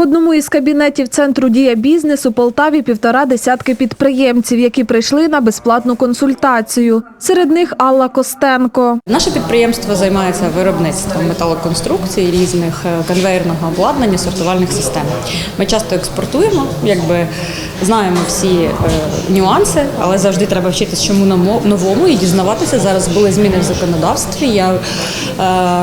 В одному із кабінетів центру дія бізнес у Полтаві півтора десятки підприємців, які прийшли на безплатну консультацію. Серед них Алла Костенко. Наше підприємство займається виробництвом металоконструкцій, різних е, конвейерного обладнання, сортувальних систем. Ми часто експортуємо, якби знаємо всі е, нюанси, але завжди треба вчитися чому новому і дізнаватися. Зараз були зміни в законодавстві. Я е,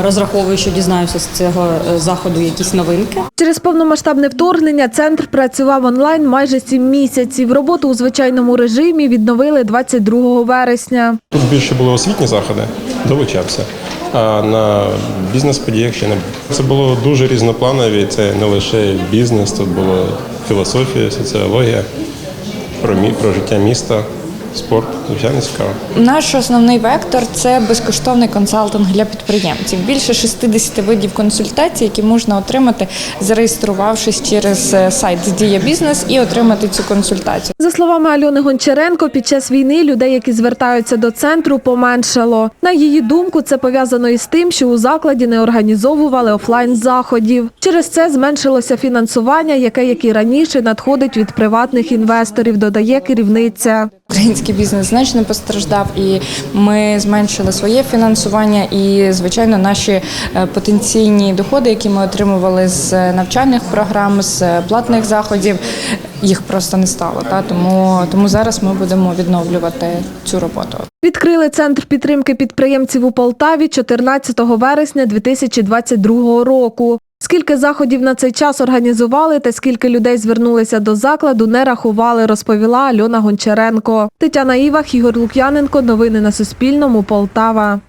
розраховую, що дізнаюся з цього заходу якісь новинки. Через повномасштабне вторгнення центр працював онлайн майже сім місяців. Роботу у звичайному режимі відновили 22 вересня. Тут більше були освітні заходи, долучався. А на бізнес-подіях ще не було. Це було дуже різнопланові. Це не лише бізнес, тут було філософія, соціологія, про, мі- про життя міста, спорт. Звичайно, цікаво. Наш основний вектор це безкоштовний консалтинг для підприємців. Більше 60 видів консультацій, які можна отримати, зареєструвавшись через е, сайт Дія бізнес і отримати цю консультацію. За словами Альони Гончаренко, під час війни людей, які звертаються до центру, поменшало. На її думку, це пов'язано із тим, що у закладі не організовували офлайн заходів. Через це зменшилося фінансування, яке як і раніше надходить від приватних інвесторів, додає керівниця. Український бізнес значно постраждав, і ми зменшили своє фінансування. І, звичайно, наші е, потенційні доходи, які ми отримували з навчальних програм, з платних заходів, їх просто не стало. Та тому, тому зараз ми будемо відновлювати цю роботу. Відкрили центр підтримки підприємців у Полтаві 14 вересня 2022 року. Скільки заходів на цей час організували та скільки людей звернулися до закладу, не рахували, розповіла Альона Гончаренко. Тетяна Івах, Ігор Лук'яненко. Новини на Суспільному. Полтава.